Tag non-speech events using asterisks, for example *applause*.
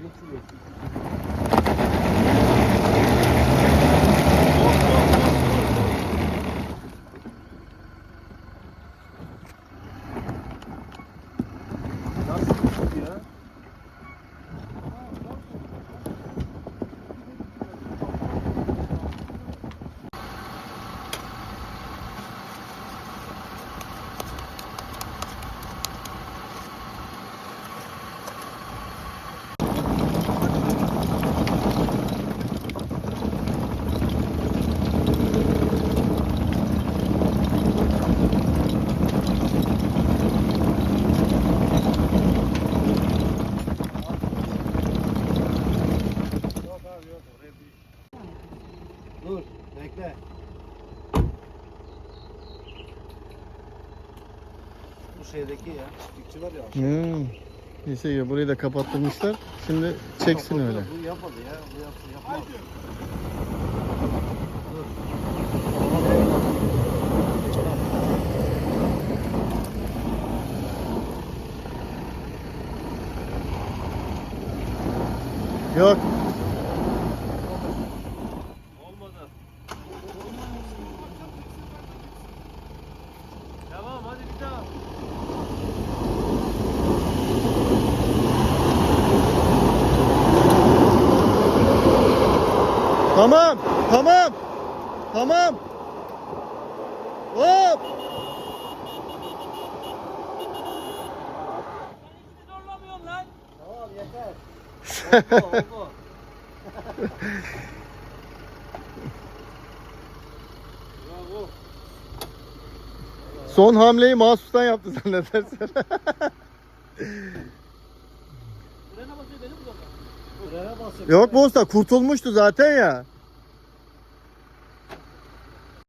Kilit sürüyorsun. Nasıl tuttu ya? Yok abi yok oraya değil. Dur bekle. Bu şeydeki ya çiftlikçi var ya. Hmm. Neyse ya burayı da kapattırmışlar. Şimdi çeksin Yok, öyle. Bu yapmadı ya. Bu yaptı yapmaz. Yok. Olmadı. Tamam hadi bir daha. Tamam. Tamam. Tamam. Hop. Zorlamıyorsun lan. Tamam yeter. oldu *laughs* oldu. Bravo. Son hamleyi mahsustan yaptı zannedersen. *laughs* Frene basıyor benim bu Yok mu usta kurtulmuştu zaten ya.